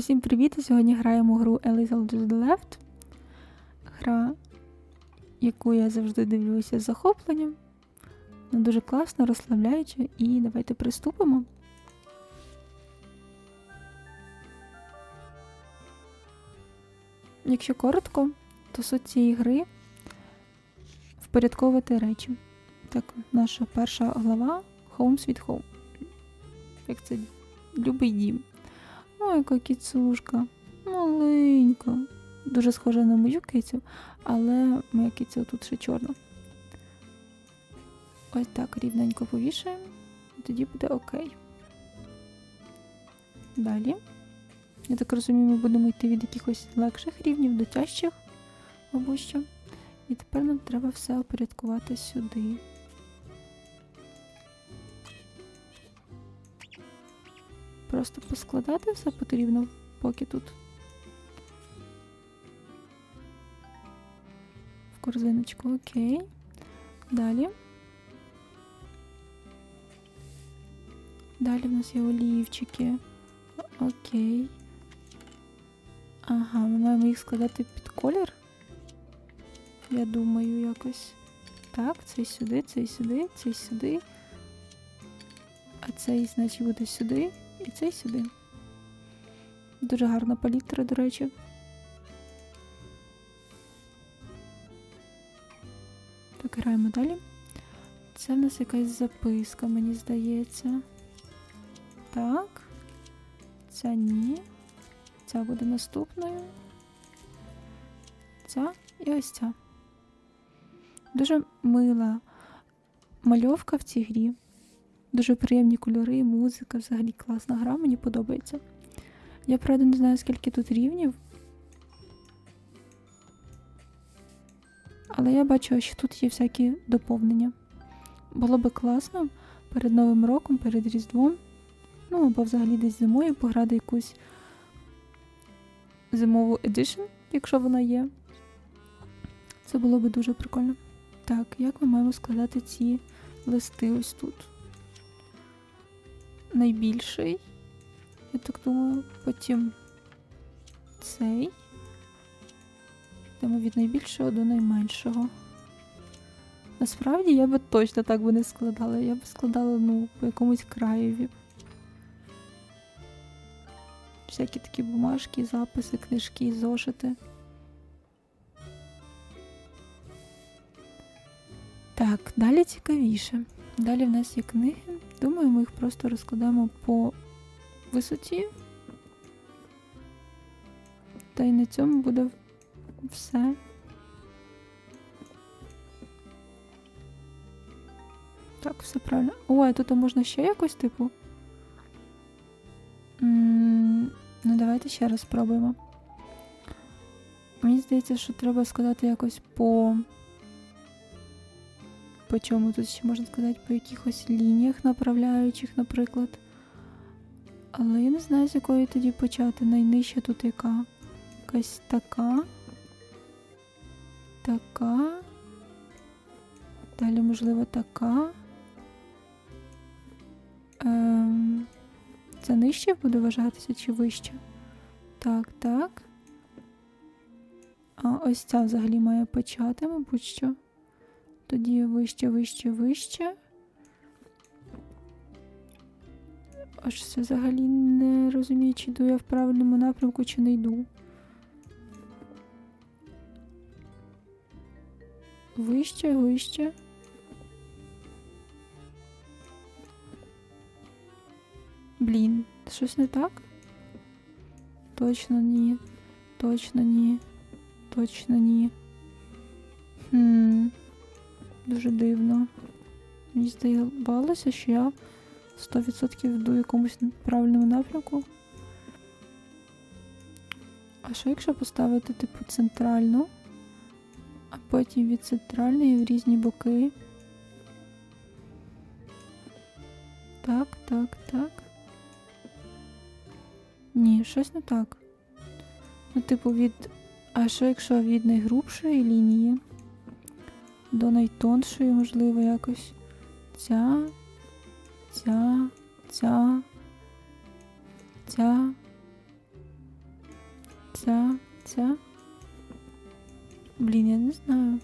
Всім привіт! Сьогодні граємо гру Little to the Left. Гра, яку я завжди дивлюся з захопленням. Вона дуже класна, розслабляюча, і давайте приступимо. Якщо коротко, то суть цієї гри впорядковувати речі. Так, наша перша глава Home Sweet Home. Як це любий дім. Ой, яка кіцюшка. Маленька. Дуже схожа на мою кицю, але моя киця тут ще чорна. Ось так рівненько повішаємо, і тоді буде окей. Далі. Я так розумію, ми будемо йти від якихось легших рівнів до тяжчих, мабуть що. І тепер нам треба все опорядкувати сюди. Просто поскладати все потрібно, поки тут. В корзиночку, окей. Далі. Далі в нас є олівчики. Окей. Ага, ми маємо їх складати під колір. Я думаю, якось. Так, цей сюди, цей сюди, цей сюди. А цей, значить, буде сюди. І цей сюди. Дуже гарна палітра, до речі. Так, граємо далі. Це в нас якась записка, мені здається. Так. Ця ні. Ця буде наступною. Ця і ось ця. Дуже мила мальовка в цій грі. Дуже приємні кольори, музика, взагалі класна гра, мені подобається. Я правда не знаю, скільки тут рівнів. Але я бачу, що тут є всякі доповнення. Було би класно перед Новим роком, перед Різдвом. Ну, або взагалі десь зимою пограти якусь зимову едишн, якщо вона є. Це було би дуже прикольно. Так, як ми маємо складати ці листи ось тут? Найбільший. Я так думаю, потім цей. Йдемо від найбільшого до найменшого. Насправді я би точно так би не складала. Я б складала, ну, по якомусь краєві. Всякі такі бумажки, записи, книжки, зошити. Так, далі цікавіше. Далі в нас є книги. Думаю, ми їх просто розкладемо по висоті. Та й на цьому буде все. Так, все правильно. О, а тут можна ще якось, типу. Ну, давайте ще раз спробуємо. Мені здається, що треба складати якось по по чому тут ще можна сказати, по якихось лініях направляючих, наприклад. Але я не знаю, з якої тоді почати. Найнижча тут яка? Якась така. Така. Далі, можливо, така. Ем, Це нижче буде вважатися чи вище? Так, так. А ось ця взагалі має почати, мабуть що. Тоді вище, вище, вище. Аж це взагалі не розумію, чи йду я в правильному напрямку, чи не йду. Вище, вище. Блін, щось не так? Точно ні. Точно ні. Точно ні. Хм. Дуже дивно. Мені здавалося, що я 100% йду якомусь правильному напрямку. А що якщо поставити, типу, центральну, а потім від центральної в різні боки? Так, так, так. Ні, щось не так. Ну, типу, від. А що якщо від найгрубшої лінії? До найтоншої, можливо, якось. Ця, ця, ця, ця. Ця, ця. Блін, я не знаю.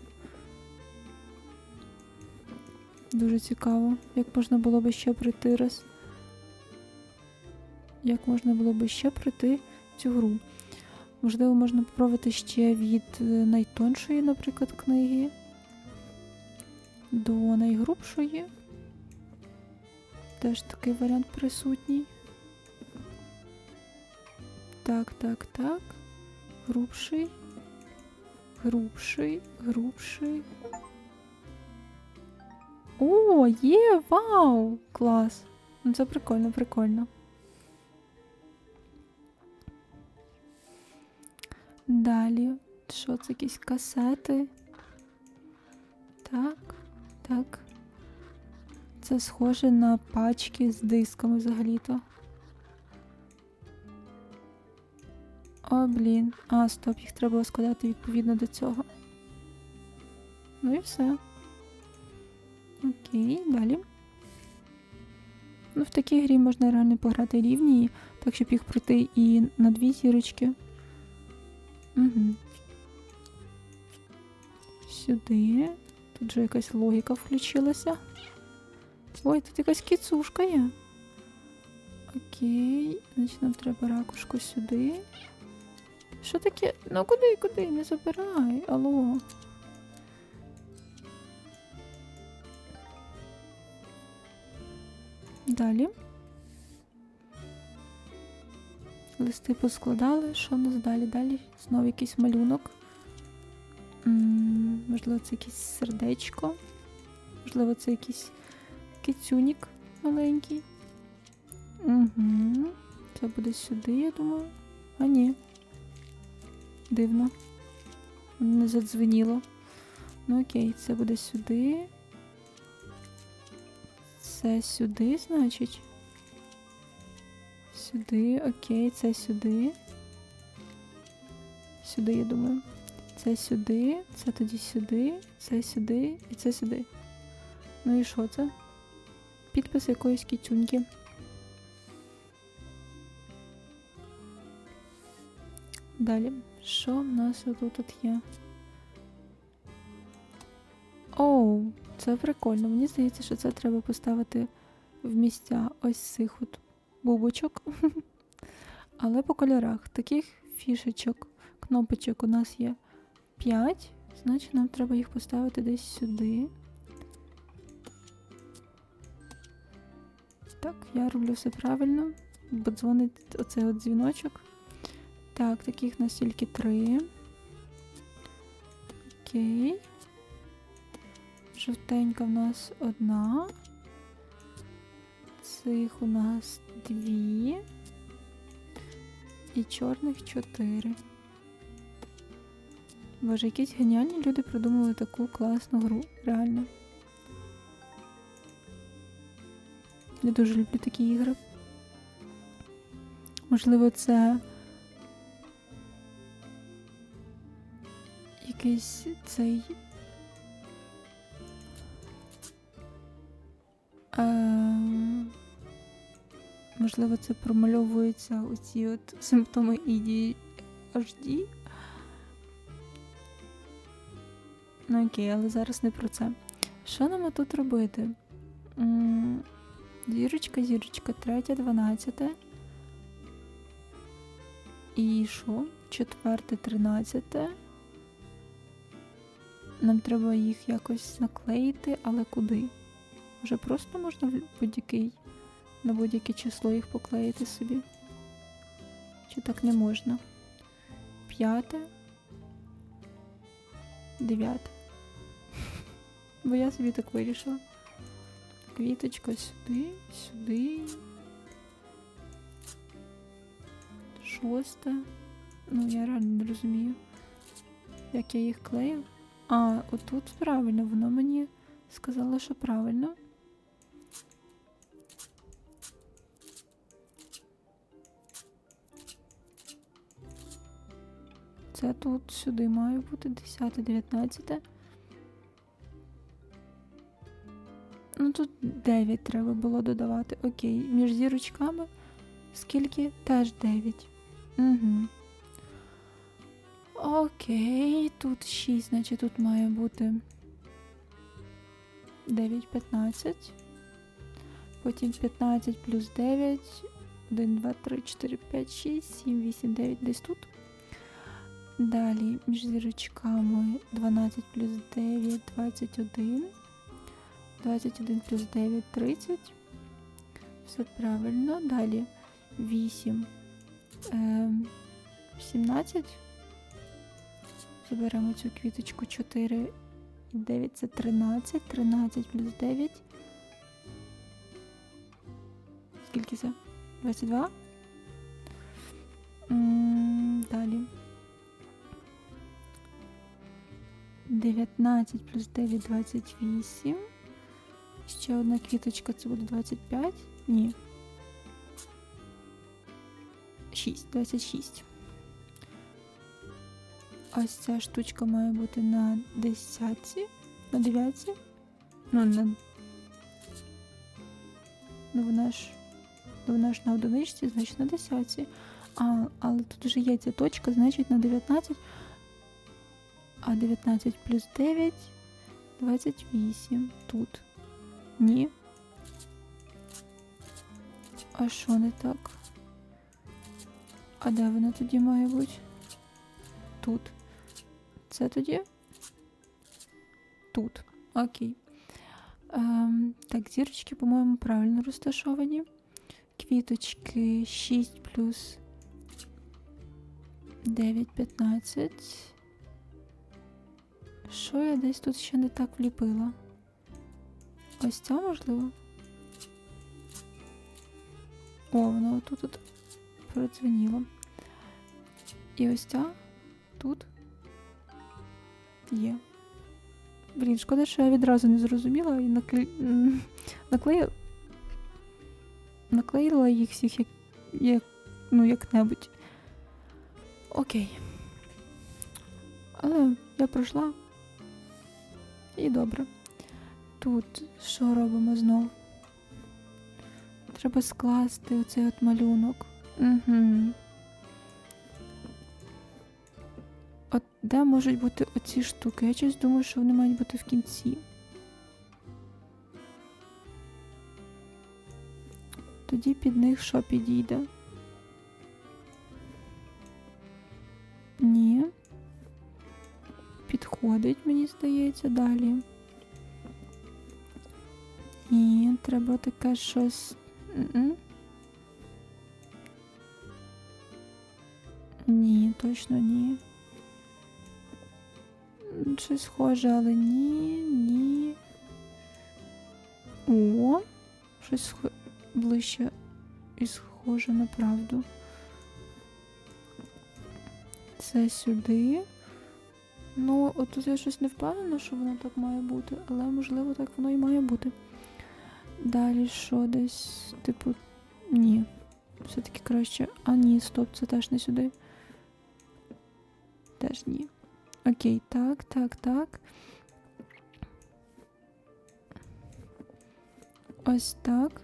Дуже цікаво, як можна було би ще пройти раз. Як можна було би ще пройти цю гру? Можливо, можна попробувати ще від е, найтоншої, наприклад, книги до найгрубшої. Теж такий варіант присутній. Так, так, так. Грубший. Грубший, грубший. О, є! Вау! Клас! Ну це прикольно, прикольно. Далі. Що це якісь касети? Так, так. Це схоже на пачки з дисками взагалі-то. О, блін. А, стоп, їх треба складати відповідно до цього. Ну і все. Окей, далі. Ну, в такій грі можна реально пограти рівні, так щоб їх пройти і на дві зірочки. Угу. Сюди. Тут же якась логіка включилася. Ой, тут якась кіцушка є. Окей, значить нам треба ракушку сюди. Що таке? Ну куди, куди? Не забирай, алло. Далі. Листи поскладали. Що у нас далі? Далі знову якийсь малюнок. М, можливо, це якесь сердечко. Можливо, це якийсь кицюнік маленький. Угу. Це буде сюди, я думаю. А ні. Дивно. Не задзвеніло. Ну окей, це буде сюди. Це сюди, значить. Сюди, окей, це сюди. Сюди, я думаю. Це сюди, це тоді сюди, це сюди і це сюди. Ну і що це? Підпис якоїсь кітюньки. Далі. Що в нас тут тут є? Оу, це прикольно. Мені здається, що це треба поставити в місця ось цих от бубочок. Але по кольорах. Таких фішечок, кнопочок у нас є 5. Значить, нам треба їх поставити десь сюди. Так, я роблю все правильно, бо дзвонить оцей от дзвіночок. Так, таких нас тільки три. Окей. Жовтенька в нас одна. Цих у нас дві. І чорних чотири. Боже, якісь геніальні люди придумали таку класну гру, реально. Я дуже люблю такі ігри. Можливо, це якийсь цей. Е, можливо, це промальовуються оці от симптоми ADHD. Ну окей, але зараз не про це. Що нам тут робити? Зірочка, зірочка, третя, дванадцяте. І що? Четверте, тринадцяте. Нам треба їх якось наклеїти, але куди? Може просто можна будь-який, на будь-яке число їх поклеїти собі? Чи так не можна? П'яте. Дев'яте. Бо я собі так вирішила. Квіточка сюди, сюди. Шосте. Ну, я реально не розумію, як я їх клею. А, отут правильно, воно мені сказало, що правильно. Це тут сюди має бути 10, 19. Тут 9 треба було додавати. Окей, між зірочками скільки? Теж 9. Угу. Окей, тут 6, значить тут має бути 9, 15. Потім 15 плюс 9. 1, 2, 3, 4, 5, 6, 7, 8, 9 десь тут. Далі між зірочками 12 плюс 9, 21. 21 плюс 9, 30. Все правильно. Далі 8, е, 17. Заберемо цю квіточку 4 і 9 це 13. 13 плюс 9. Скільки це? 22. М, Далі. 19 плюс 9 28. Ще одна квіточка, це буде 25. Ні. 6, 26. Ось ця штучка має бути на 10, на 9. Ну, на... ну вона ж ну, вона ж на одиничці, значить на 10. А, але тут вже є ця точка, значить на 19. А 19 плюс 9 28 тут. Ні. А що не так? А де вона тоді має бути? Тут. Це тоді? Тут. Окей. Ем, так, зірочки, по-моєму, правильно розташовані. Квіточки 6 плюс 9, 15. Що я десь тут ще не так вліпила? Ось ця, можливо? О, воно тут от продзвеніло. І ось ця тут є. Блін, шкода, що я відразу не зрозуміла і накле... наклеїла... наклеїла їх всіх як, як... ну, як-небудь. Окей. Але я пройшла. І добре. Тут що робимо знов? Треба скласти оцей от малюнок. Угу. От де можуть бути оці штуки? Я щось думаю, що вони мають бути в кінці. Тоді під них що підійде? Ні. Підходить, мені здається, далі. Треба таке щось. М-м. Ні, точно ні. Щось схоже, але ні, ні. О, щось ближче і схоже на правду. Це сюди. Ну, от тут я щось не впевнена, що воно так має бути, але можливо так воно і має бути. Далі що десь, типу, ні. Все-таки краще. А ні, стоп, це теж не сюди. Теж ні. Окей, так, так, так. Ось так.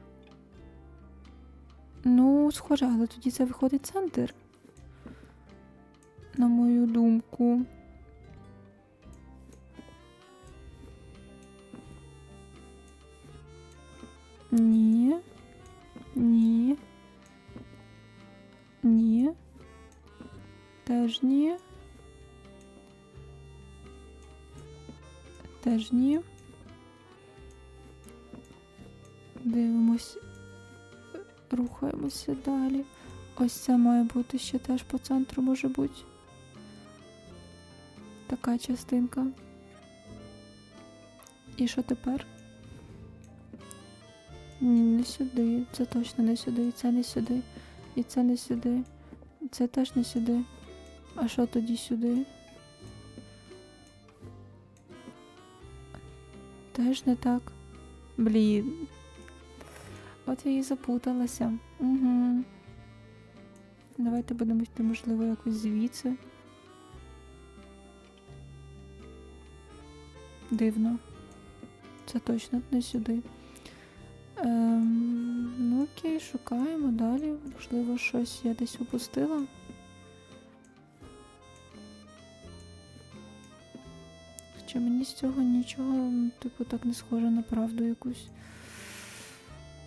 Ну, схоже, але тоді це виходить центр. На мою думку. Ні. Ні. Ні. Теж ні. Теж ні. Дивимось. Рухаємося далі. Ось це має бути ще теж по центру може бути. Така частинка. І що тепер? Ні, не сюди. Це точно не сюди. І це не сюди. І це не сюди. І це теж не сюди. А що тоді сюди? Теж не так. Блін. От я і запуталася. Угу. Давайте будемо йти, можливо, якось звідси. Дивно. Це точно не сюди. Ем, ну окей, шукаємо далі. Можливо, щось я десь упустила. Хоча мені з цього нічого, типу, так не схоже на правду якусь.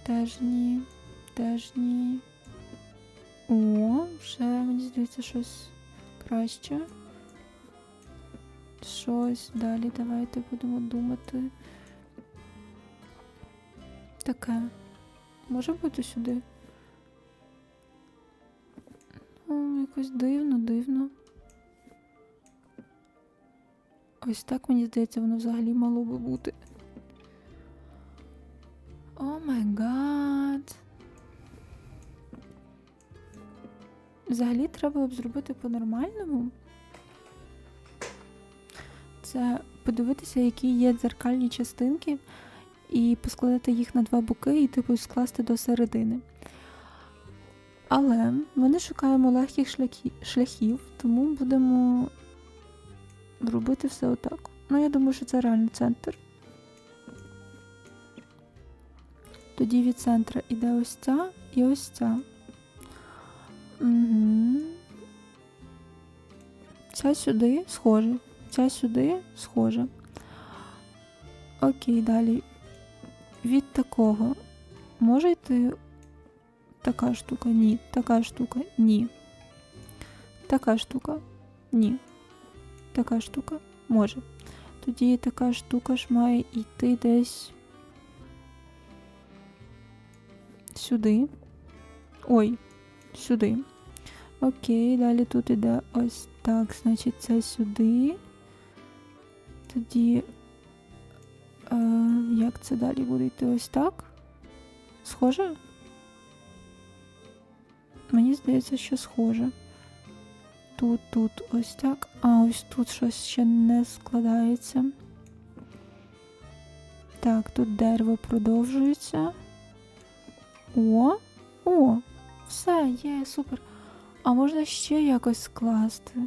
Теж ні. Теж ні. О, вже мені здається щось краще. Щось далі давайте будемо думати. Таке. Може бути сюди? Ну, якось дивно, дивно. Ось так мені здається, воно взагалі мало би бути. О май гад. Взагалі треба б зробити по-нормальному. Це подивитися, які є дзеркальні частинки, і поскладати їх на два боки і типу скласти до середини. Але ми не шукаємо легких шляхі- шляхів, тому будемо робити все отак. Ну, я думаю, що це реально центр. Тоді від центра іде ось ця і ось ця. Угу. Ця сюди схоже. Ця сюди схоже. Окей, далі. Від такого може йти така штука? Ні. Така штука? Ні. Така штука? Ні. Така штука? Може. Тоді така штука ж має йти десь сюди. Ой, сюди. Окей, далі тут іде ось так, значить, це сюди. Тоді. Е, як це далі буде йти ось так? Схоже? Мені здається, що схоже. Тут, тут ось так. А ось тут щось ще не складається. Так, тут дерево продовжується. О! О! Все, є, супер. А можна ще якось скласти?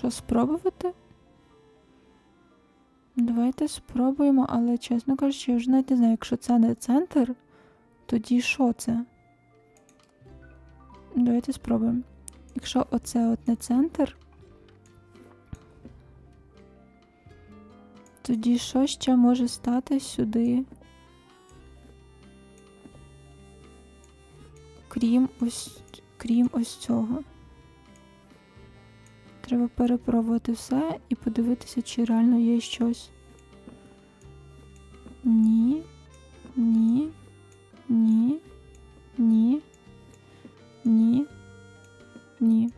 Що спробувати? Давайте спробуємо, але чесно кажучи, я вже навіть не знаю, якщо це не центр, тоді що це? Давайте спробуємо. Якщо оце от не центр, тоді що ще може стати сюди? Крім ось, крім ось цього. Треба перепробувати все і подивитися, чи реально є щось. Ні, ні, ні, ні, ні, ні.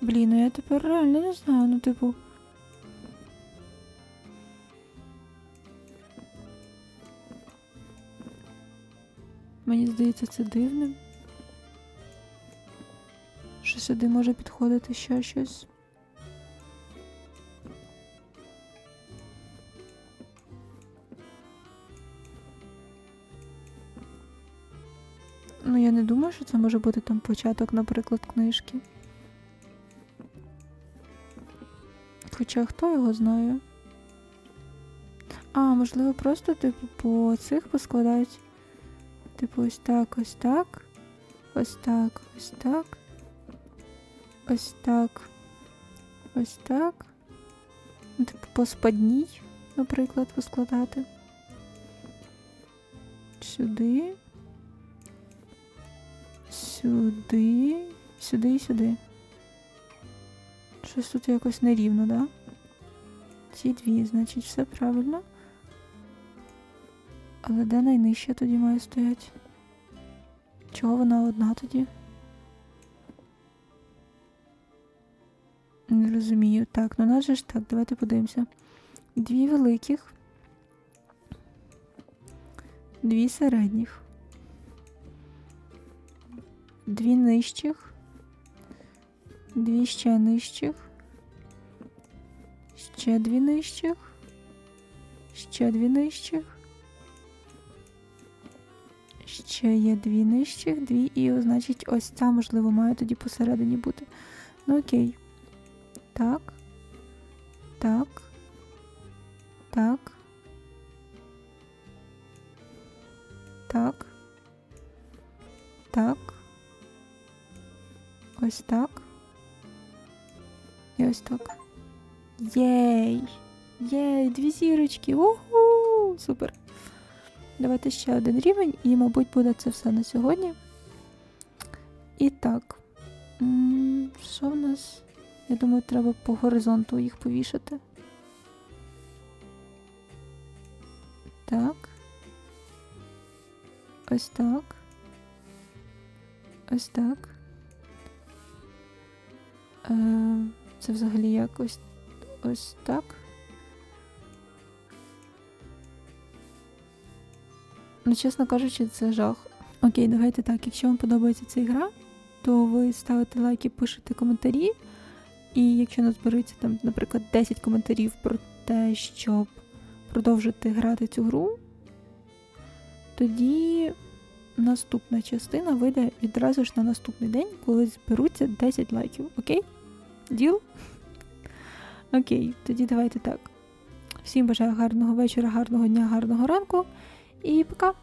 Блін, ну я тепер реально не знаю, ну типу. Мені здається, це дивним. Сюди може підходити ще щось. Ну, я не думаю, що це може бути там початок, наприклад, книжки. Хоча хто його знає? А, можливо, просто, типу, по цих поскладають. Типу, ось так, ось так. Ось так, ось так. Ось так. Ось так. Ну, Типу по спадній, наприклад, поскладати. Сюди. Сюди. Сюди і сюди. Щось тут якось нерівно, да? Ці дві, значить, все правильно. Але де найнижче тоді має стояти? Чого вона одна тоді? Не розумію. Так, ну нас же ж так, давайте подивимося. Дві великих. Дві середніх. Дві нижчих. Дві ще нижчих. Ще дві нижчих. Ще дві нижчих. Ще є дві нижчих, дві, і, значить, ось ця, можливо, має тоді посередині бути. Ну окей. Так. Так. Так. Так. Так. Ось так. І ось так. Єй! Єй, дві зірочки! Уху! Супер! Давайте ще один рівень, і, мабуть, буде це все на сьогодні. І так. Що в нас? Я думаю, треба по горизонту їх повішати. Так. Ось так. Ось так. Е, це взагалі якось ось так. Ну, чесно кажучи, це жах. Окей, давайте так. Якщо вам подобається ця гра, то ви ставите лайки, пишете коментарі. І якщо назбереться там, наприклад, 10 коментарів про те, щоб продовжити грати цю гру, тоді наступна частина вийде відразу ж на наступний день, коли зберуться 10 лайків. Окей? Діл? Окей, тоді давайте так. Всім бажаю гарного вечора, гарного дня, гарного ранку і пока!